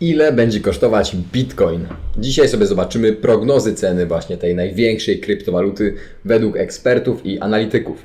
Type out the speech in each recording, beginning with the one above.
Ile będzie kosztować Bitcoin? Dzisiaj sobie zobaczymy prognozy ceny właśnie tej największej kryptowaluty według ekspertów i analityków.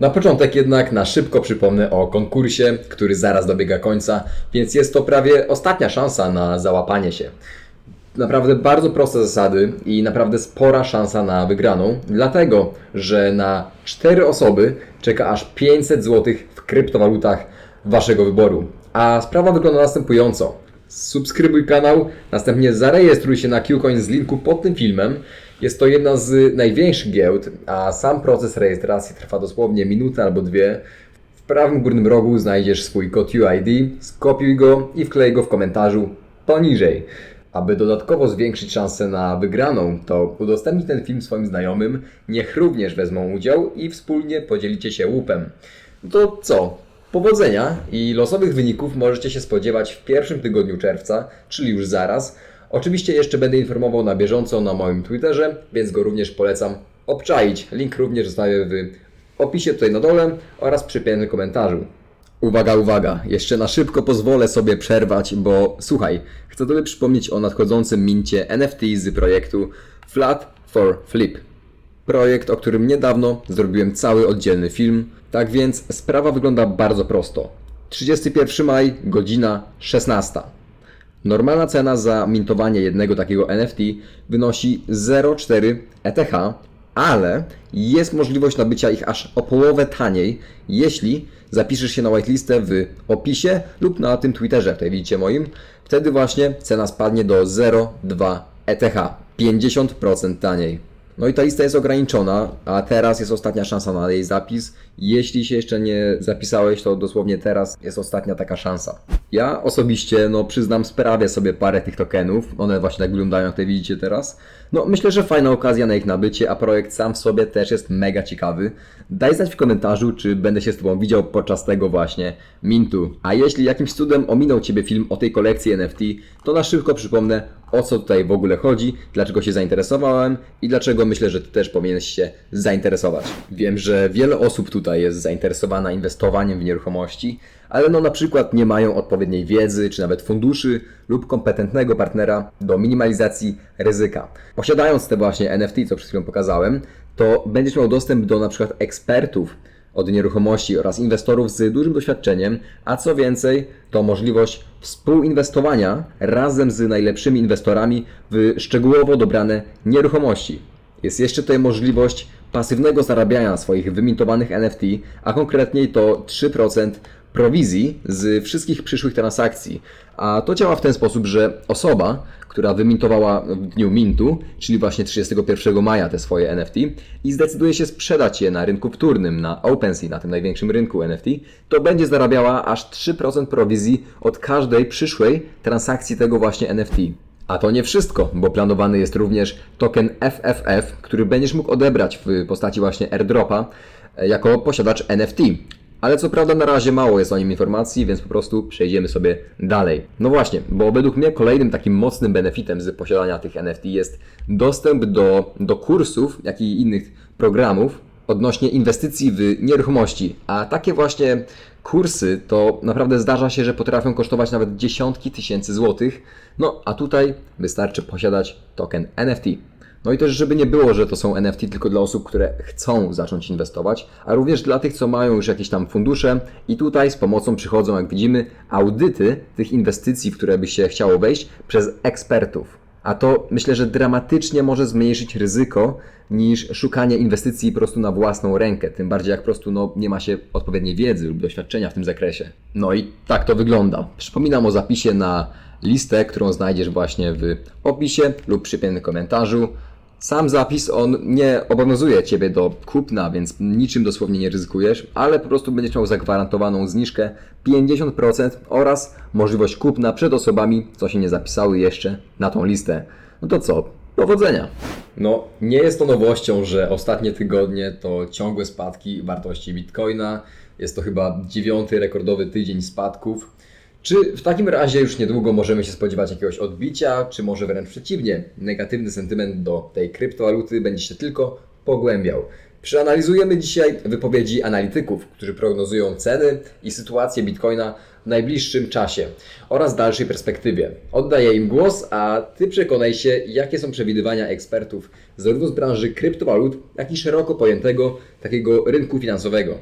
Na początek jednak na szybko przypomnę o konkursie, który zaraz dobiega końca, więc jest to prawie ostatnia szansa na załapanie się. Naprawdę bardzo proste zasady i naprawdę spora szansa na wygraną, dlatego że na 4 osoby czeka aż 500 zł w kryptowalutach waszego wyboru. A sprawa wygląda następująco. Subskrybuj kanał, następnie zarejestruj się na QCoin z linku pod tym filmem. Jest to jedna z największych giełd, a sam proces rejestracji trwa dosłownie minutę albo dwie. W prawym górnym rogu znajdziesz swój kod UID, skopiuj go i wklej go w komentarzu poniżej. Aby dodatkowo zwiększyć szansę na wygraną, to udostępnij ten film swoim znajomym, niech również wezmą udział i wspólnie podzielicie się łupem. To co? Powodzenia i losowych wyników możecie się spodziewać w pierwszym tygodniu czerwca, czyli już zaraz. Oczywiście jeszcze będę informował na bieżąco na moim Twitterze, więc go również polecam obczaić. Link również zostawię w opisie tutaj na dole oraz przypiętym komentarzu. Uwaga, uwaga, jeszcze na szybko pozwolę sobie przerwać, bo słuchaj, chcę Tobie przypomnieć o nadchodzącym mincie NFT z projektu Flat for Flip. Projekt, o którym niedawno zrobiłem cały oddzielny film. Tak więc sprawa wygląda bardzo prosto. 31 maj, godzina 16. Normalna cena za mintowanie jednego takiego NFT wynosi 0,4 ETH, ale jest możliwość nabycia ich aż o połowę taniej, jeśli zapiszesz się na whitelistę w opisie lub na tym Twitterze, tutaj widzicie moim. Wtedy właśnie cena spadnie do 0,2 ETH, 50% taniej. No i ta lista jest ograniczona, a teraz jest ostatnia szansa na jej zapis. Jeśli się jeszcze nie zapisałeś, to dosłownie teraz jest ostatnia taka szansa. Ja osobiście, no przyznam, sprawię sobie parę tych tokenów. One właśnie tak wyglądają, jak te widzicie teraz. No myślę, że fajna okazja na ich nabycie, a projekt sam w sobie też jest mega ciekawy. Daj znać w komentarzu, czy będę się z Tobą widział podczas tego właśnie mintu. A jeśli jakimś cudem ominął Ciebie film o tej kolekcji NFT, to na szybko przypomnę, o co tutaj w ogóle chodzi, dlaczego się zainteresowałem i dlaczego myślę, że Ty też powinieneś się zainteresować. Wiem, że wiele osób tutaj jest zainteresowana inwestowaniem w nieruchomości, ale no na przykład nie mają odpowiedniej wiedzy, czy nawet funduszy lub kompetentnego partnera do minimalizacji ryzyka. Posiadając te właśnie NFT, co przed chwilą pokazałem, to będziesz miał dostęp do na przykład ekspertów od nieruchomości oraz inwestorów z dużym doświadczeniem, a co więcej, to możliwość współinwestowania razem z najlepszymi inwestorami w szczegółowo dobrane nieruchomości. Jest jeszcze tutaj możliwość pasywnego zarabiania swoich wymintowanych NFT, a konkretniej to 3% prowizji z wszystkich przyszłych transakcji. A to działa w ten sposób, że osoba, która wymintowała w dniu mintu, czyli właśnie 31 maja te swoje NFT i zdecyduje się sprzedać je na rynku wtórnym, na OpenSea, na tym największym rynku NFT, to będzie zarabiała aż 3% prowizji od każdej przyszłej transakcji tego właśnie NFT. A to nie wszystko, bo planowany jest również token FFF, który będziesz mógł odebrać w postaci właśnie airdropa e, jako posiadacz NFT. Ale co prawda na razie mało jest o nim informacji, więc po prostu przejdziemy sobie dalej. No właśnie, bo według mnie kolejnym takim mocnym benefitem z posiadania tych NFT jest dostęp do, do kursów, jak i innych programów odnośnie inwestycji w nieruchomości. A takie właśnie kursy to naprawdę zdarza się, że potrafią kosztować nawet dziesiątki tysięcy złotych. No a tutaj wystarczy posiadać token NFT. No i też, żeby nie było, że to są NFT tylko dla osób, które chcą zacząć inwestować, a również dla tych, co mają już jakieś tam fundusze i tutaj z pomocą przychodzą, jak widzimy, audyty tych inwestycji, w które by się chciało wejść przez ekspertów. A to myślę, że dramatycznie może zmniejszyć ryzyko niż szukanie inwestycji po prostu na własną rękę. Tym bardziej jak po prostu no, nie ma się odpowiedniej wiedzy lub doświadczenia w tym zakresie. No i tak to wygląda. Przypominam o zapisie na listę, którą znajdziesz właśnie w opisie lub przypiętym komentarzu. Sam zapis on nie obowiązuje Ciebie do kupna, więc niczym dosłownie nie ryzykujesz, ale po prostu będziesz miał zagwarantowaną zniżkę 50% oraz możliwość kupna przed osobami, co się nie zapisały jeszcze na tą listę. No to co? Powodzenia! No, nie jest to nowością, że ostatnie tygodnie to ciągłe spadki wartości Bitcoina. Jest to chyba dziewiąty rekordowy tydzień spadków. Czy w takim razie już niedługo możemy się spodziewać jakiegoś odbicia, czy może wręcz przeciwnie, negatywny sentyment do tej kryptowaluty będzie się tylko pogłębiał? Przeanalizujemy dzisiaj wypowiedzi analityków, którzy prognozują ceny i sytuację Bitcoina w najbliższym czasie oraz dalszej perspektywie. Oddaję im głos, a Ty przekonaj się, jakie są przewidywania ekspertów zarówno z branży kryptowalut, jak i szeroko pojętego takiego rynku finansowego.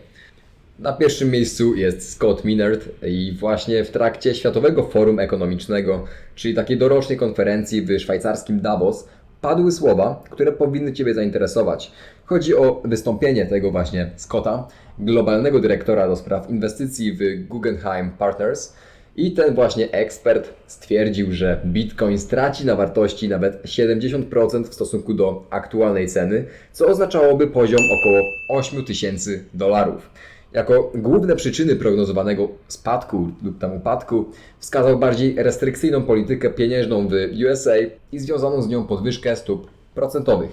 Na pierwszym miejscu jest Scott Minerd i właśnie w trakcie Światowego Forum Ekonomicznego, czyli takiej dorocznej konferencji w szwajcarskim Davos, padły słowa, które powinny Ciebie zainteresować. Chodzi o wystąpienie tego właśnie Scotta, globalnego dyrektora do spraw inwestycji w Guggenheim Partners. I ten właśnie ekspert stwierdził, że Bitcoin straci na wartości nawet 70% w stosunku do aktualnej ceny, co oznaczałoby poziom około 8 tysięcy dolarów. Jako główne przyczyny prognozowanego spadku lub tam upadku wskazał bardziej restrykcyjną politykę pieniężną w USA i związaną z nią podwyżkę stóp procentowych.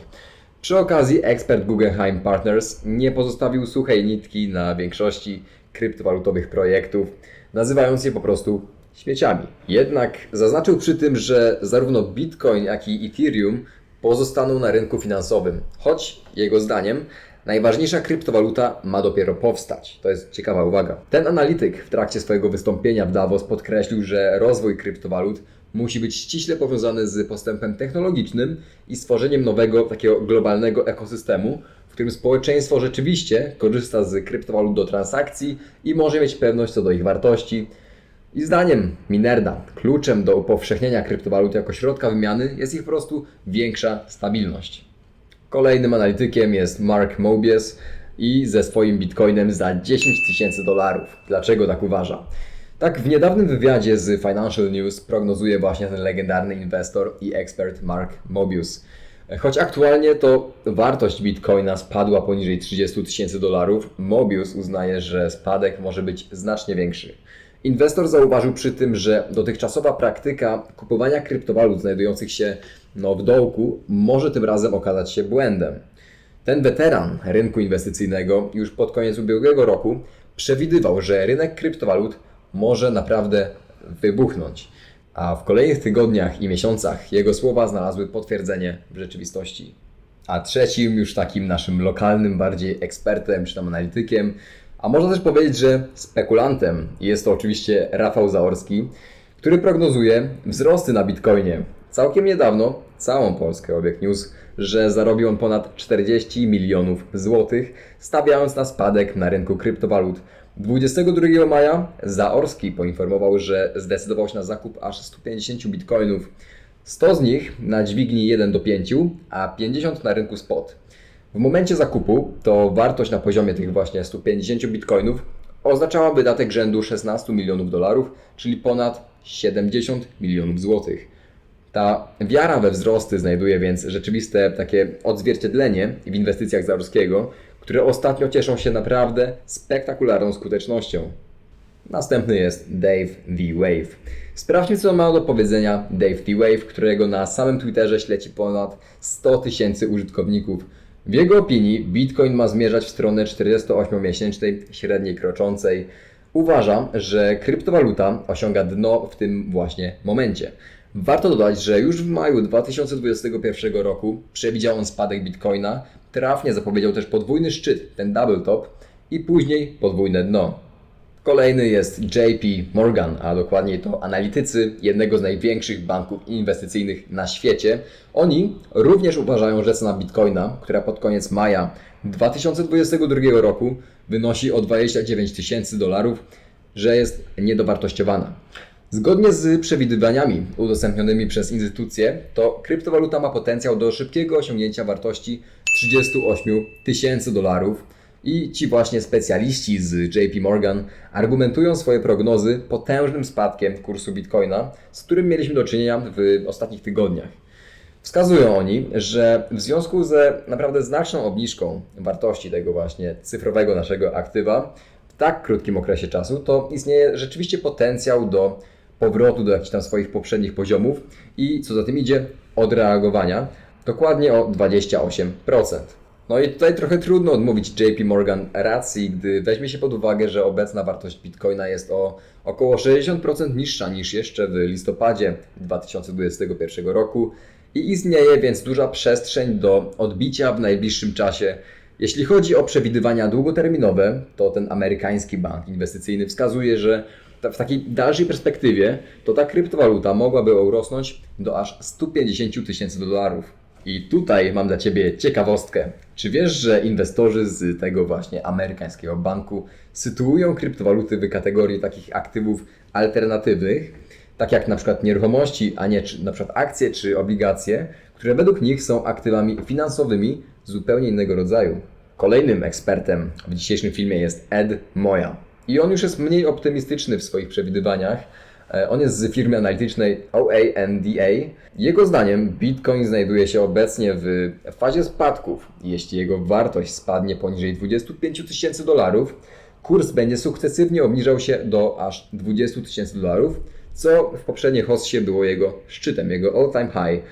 Przy okazji ekspert Guggenheim Partners nie pozostawił suchej nitki na większości kryptowalutowych projektów, nazywając je po prostu śmieciami. Jednak zaznaczył przy tym, że zarówno Bitcoin, jak i Ethereum pozostaną na rynku finansowym, choć jego zdaniem najważniejsza kryptowaluta ma dopiero powstać. To jest ciekawa uwaga. Ten analityk w trakcie swojego wystąpienia w Davos podkreślił, że rozwój kryptowalut musi być ściśle powiązany z postępem technologicznym i stworzeniem nowego, takiego globalnego ekosystemu, w którym społeczeństwo rzeczywiście korzysta z kryptowalut do transakcji i może mieć pewność co do ich wartości. I zdaniem Minerda, kluczem do upowszechnienia kryptowalut jako środka wymiany jest ich po prostu większa stabilność. Kolejnym analitykiem jest Mark Mobius i ze swoim bitcoinem za 10 tysięcy dolarów. Dlaczego tak uważa? Tak, w niedawnym wywiadzie z Financial News prognozuje właśnie ten legendarny inwestor i ekspert Mark Mobius. Choć aktualnie to wartość bitcoina spadła poniżej 30 tysięcy dolarów, Mobius uznaje, że spadek może być znacznie większy. Inwestor zauważył przy tym, że dotychczasowa praktyka kupowania kryptowalut znajdujących się no, w dołku może tym razem okazać się błędem. Ten weteran rynku inwestycyjnego już pod koniec ubiegłego roku przewidywał, że rynek kryptowalut może naprawdę wybuchnąć. A w kolejnych tygodniach i miesiącach jego słowa znalazły potwierdzenie w rzeczywistości. A trzecim, już takim naszym lokalnym bardziej ekspertem czy tam analitykiem, a można też powiedzieć, że spekulantem jest to oczywiście Rafał Zaorski, który prognozuje wzrosty na bitcoinie. Całkiem niedawno całą Polskę obiegł news, że zarobił on ponad 40 milionów złotych, stawiając na spadek na rynku kryptowalut. 22 maja Zaorski poinformował, że zdecydował się na zakup aż 150 bitcoinów. 100 z nich na dźwigni 1 do 5, a 50 na rynku spot. W momencie zakupu to wartość na poziomie tych właśnie 150 bitcoinów oznaczała wydatek rzędu 16 milionów dolarów, czyli ponad 70 milionów złotych. Ta wiara we wzrosty znajduje więc rzeczywiste takie odzwierciedlenie w inwestycjach Zaorskiego, które ostatnio cieszą się naprawdę spektakularną skutecznością. Następny jest Dave The Wave. Sprawdźmy, co ma do powiedzenia Dave The Wave, którego na samym Twitterze śledzi ponad 100 tysięcy użytkowników. W jego opinii Bitcoin ma zmierzać w stronę 48-miesięcznej średniej kroczącej. Uważa, że kryptowaluta osiąga dno w tym właśnie momencie. Warto dodać, że już w maju 2021 roku przewidział on spadek Bitcoina, trafnie zapowiedział też podwójny szczyt, ten double top, i później podwójne dno. Kolejny jest JP Morgan, a dokładniej to analitycy jednego z największych banków inwestycyjnych na świecie. Oni również uważają, że cena bitcoina, która pod koniec maja 2022 roku wynosi o 29 tysięcy dolarów, że jest niedowartościowana. Zgodnie z przewidywaniami udostępnionymi przez instytucje, to kryptowaluta ma potencjał do szybkiego osiągnięcia wartości 38 tysięcy dolarów i ci właśnie specjaliści z JP Morgan argumentują swoje prognozy potężnym spadkiem kursu bitcoina, z którym mieliśmy do czynienia w ostatnich tygodniach. Wskazują oni, że w związku ze naprawdę znaczną obniżką wartości tego właśnie cyfrowego naszego aktywa w tak krótkim okresie czasu, to istnieje rzeczywiście potencjał do powrotu do jakichś tam swoich poprzednich poziomów i co za tym idzie, odreagowania dokładnie o 28%. No i tutaj trochę trudno odmówić JP Morgan racji, gdy weźmie się pod uwagę, że obecna wartość Bitcoina jest o około 60% niższa niż jeszcze w listopadzie 2021 roku i istnieje więc duża przestrzeń do odbicia w najbliższym czasie. Jeśli chodzi o przewidywania długoterminowe, to ten amerykański bank inwestycyjny wskazuje, że w takiej dalszej perspektywie to ta kryptowaluta mogłaby urosnąć do aż 150 tysięcy dolarów. I tutaj mam dla Ciebie ciekawostkę. Czy wiesz, że inwestorzy z tego właśnie amerykańskiego banku sytuują kryptowaluty w kategorii takich aktywów alternatywnych, tak jak na przykład nieruchomości, a nie czy, na przykład akcje czy obligacje, które według nich są aktywami finansowymi zupełnie innego rodzaju. Kolejnym ekspertem w dzisiejszym filmie jest Ed Moya. I on już jest mniej optymistyczny w swoich przewidywaniach. E, On jest z firmy analitycznej OANDA. Jego zdaniem Bitcoin znajduje się obecnie w fazie spadków. Jeśli jego wartość spadnie poniżej 25 tysięcy dolarów, kurs będzie sukcesywnie obniżał się do aż 20 tysięcy dolarów, co w poprzedniej hossie było jego szczytem, jego all-time high.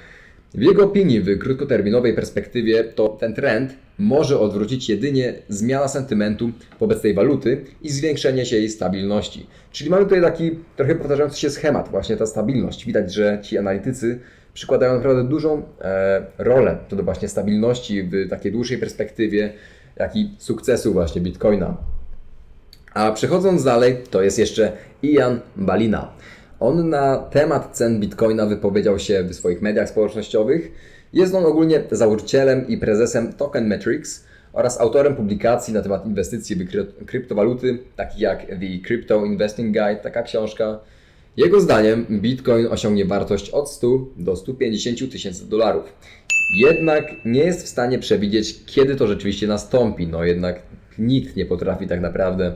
W jego opinii, w krótkoterminowej perspektywie, to ten trend może odwrócić jedynie zmiana sentymentu wobec tej waluty i zwiększenie się jej stabilności. Czyli mamy tutaj taki trochę powtarzający się schemat, właśnie ta stabilność. Widać, że ci analitycy przykładają naprawdę dużą e, rolę do właśnie stabilności w takiej dłuższej perspektywie, jak i sukcesu właśnie Bitcoina. A przechodząc dalej, to jest jeszcze Ian Balina. On na temat cen bitcoina wypowiedział się w swoich mediach społecznościowych. Jest on ogólnie założycielem i prezesem Token Metrics oraz autorem publikacji na temat inwestycji w kry- kryptowaluty, takich jak The Crypto Investing Guide, taka książka. Jego zdaniem Bitcoin osiągnie wartość od 100 do 150 tysięcy dolarów. Jednak nie jest w stanie przewidzieć, kiedy to rzeczywiście nastąpi. No jednak nikt nie potrafi tak naprawdę.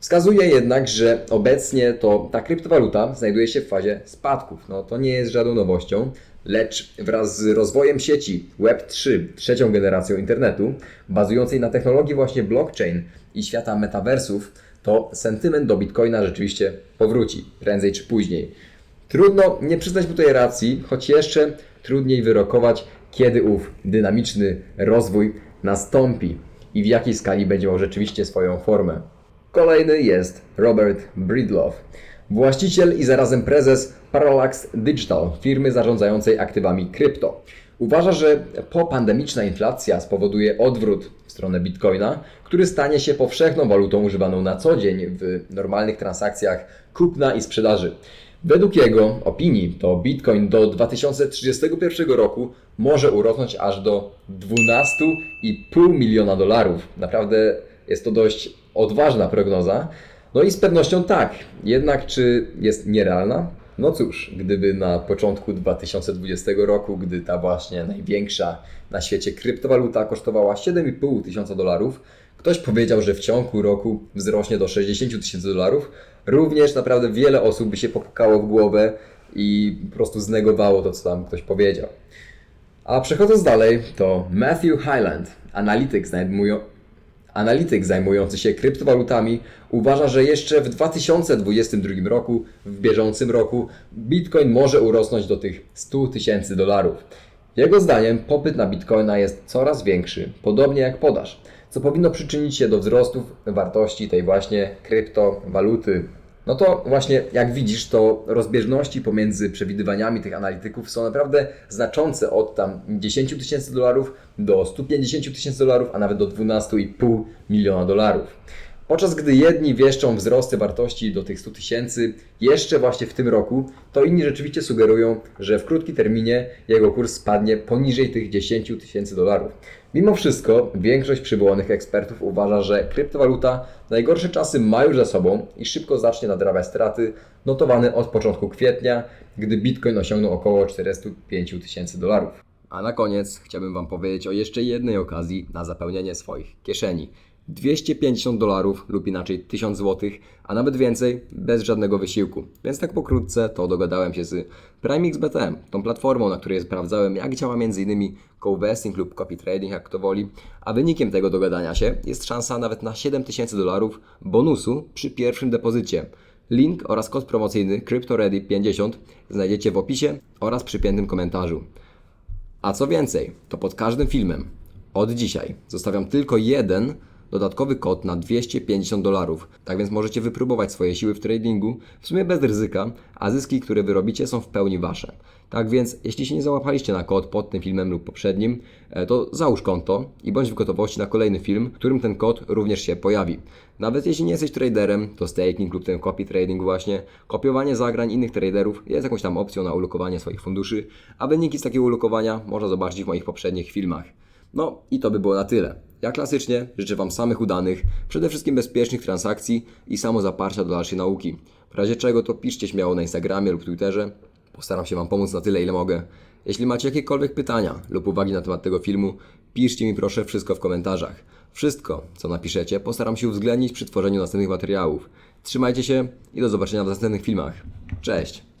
Wskazuje jednak, że obecnie to ta kryptowaluta znajduje się w fazie spadków. No to nie jest żadną nowością, lecz wraz z rozwojem sieci Web3, trzecią generacją internetu, bazującej na technologii właśnie blockchain i świata metaversów, to sentyment do Bitcoina rzeczywiście powróci, prędzej czy później. Trudno nie przyznać mu tej racji, choć jeszcze trudniej wyrokować, kiedy ów dynamiczny rozwój nastąpi i w jakiej skali będzie miał rzeczywiście swoją formę. Kolejny jest Robert Breedlove, właściciel i zarazem prezes Parallax Digital, firmy zarządzającej aktywami krypto. Uważa, że popandemiczna inflacja spowoduje odwrót w stronę bitcoina, który stanie się powszechną walutą używaną na co dzień w normalnych transakcjach kupna i sprzedaży. Według jego opinii to Bitcoin do 2031 roku może urosnąć aż do 12,5 miliona dolarów. Naprawdę jest to dość odważna prognoza. No i z pewnością tak. Jednak czy jest nierealna? No cóż, gdyby na początku 2020 roku, gdy ta właśnie największa na świecie kryptowaluta kosztowała 7,5 tysiąca dolarów, ktoś powiedział, że w ciągu roku wzrośnie do 60 tysięcy dolarów, również naprawdę wiele osób by się popukało w głowę i po prostu znegowało to, co tam ktoś powiedział. A przechodząc dalej, to Matthew Highland, analityk, zajmują, analityk zajmujący się kryptowalutami, uważa, że jeszcze w 2022 roku, w bieżącym roku, Bitcoin może urosnąć do tych 100 tysięcy dolarów. Jego zdaniem popyt na Bitcoina jest coraz większy, podobnie jak podaż, co powinno przyczynić się do wzrostów wartości tej właśnie kryptowaluty. No to właśnie, jak widzisz, to rozbieżności pomiędzy przewidywaniami tych analityków są naprawdę znaczące od tam 10 tysięcy dolarów do 150 tysięcy dolarów, a nawet do 12,5 miliona dolarów. Podczas gdy jedni wieszczą wzrosty wartości do tych 100 tysięcy jeszcze właśnie w tym roku, to inni rzeczywiście sugerują, że w krótkim terminie jego kurs spadnie poniżej tych 10 tysięcy dolarów. Mimo wszystko większość przywołanych ekspertów uważa, że kryptowaluta najgorsze czasy ma już za sobą i szybko zacznie nadrabiać straty notowane od początku kwietnia, gdy Bitcoin osiągnął około 405 tysięcy dolarów. A na koniec chciałbym Wam powiedzieć o jeszcze jednej okazji na zapełnienie swoich kieszeni. 250 dolarów lub inaczej 1000 zł, a nawet więcej bez żadnego wysiłku. Więc tak pokrótce to dogadałem się z PrimeXBT, tą platformą, na której sprawdzałem jak działa m.in. co-vesting lub copy trading, jak kto woli, a wynikiem tego dogadania się jest szansa nawet na 7000 dolarów bonusu przy pierwszym depozycie. Link oraz kod promocyjny CryptoReady50 znajdziecie w opisie oraz przypiętym komentarzu. A co więcej, to pod każdym filmem od dzisiaj zostawiam tylko jeden dodatkowy kod na 250 dolarów. Tak więc możecie wypróbować swoje siły w tradingu, w sumie bez ryzyka, a zyski, które wyrobicie są w pełni wasze. Tak więc, jeśli się nie załapaliście na kod pod tym filmem lub poprzednim, e, to załóż konto i bądź w gotowości na kolejny film, w którym ten kod również się pojawi. Nawet jeśli nie jesteś traderem, to staking lub ten copy trading właśnie, kopiowanie zagrań innych traderów jest jakąś tam opcją na ulokowanie swoich funduszy, a wyniki z takiego ulokowania można zobaczyć w moich poprzednich filmach. No i to by było na tyle. Ja klasycznie życzę Wam samych udanych, przede wszystkim bezpiecznych transakcji i samozaparcia do dalszej nauki. W razie czego to piszcie śmiało na Instagramie lub Twitterze. Postaram się Wam pomóc na tyle, ile mogę. Jeśli macie jakiekolwiek pytania lub uwagi na temat tego filmu, piszcie mi proszę wszystko w komentarzach. Wszystko, co napiszecie, postaram się uwzględnić przy tworzeniu następnych materiałów. Trzymajcie się i do zobaczenia w następnych filmach. Cześć!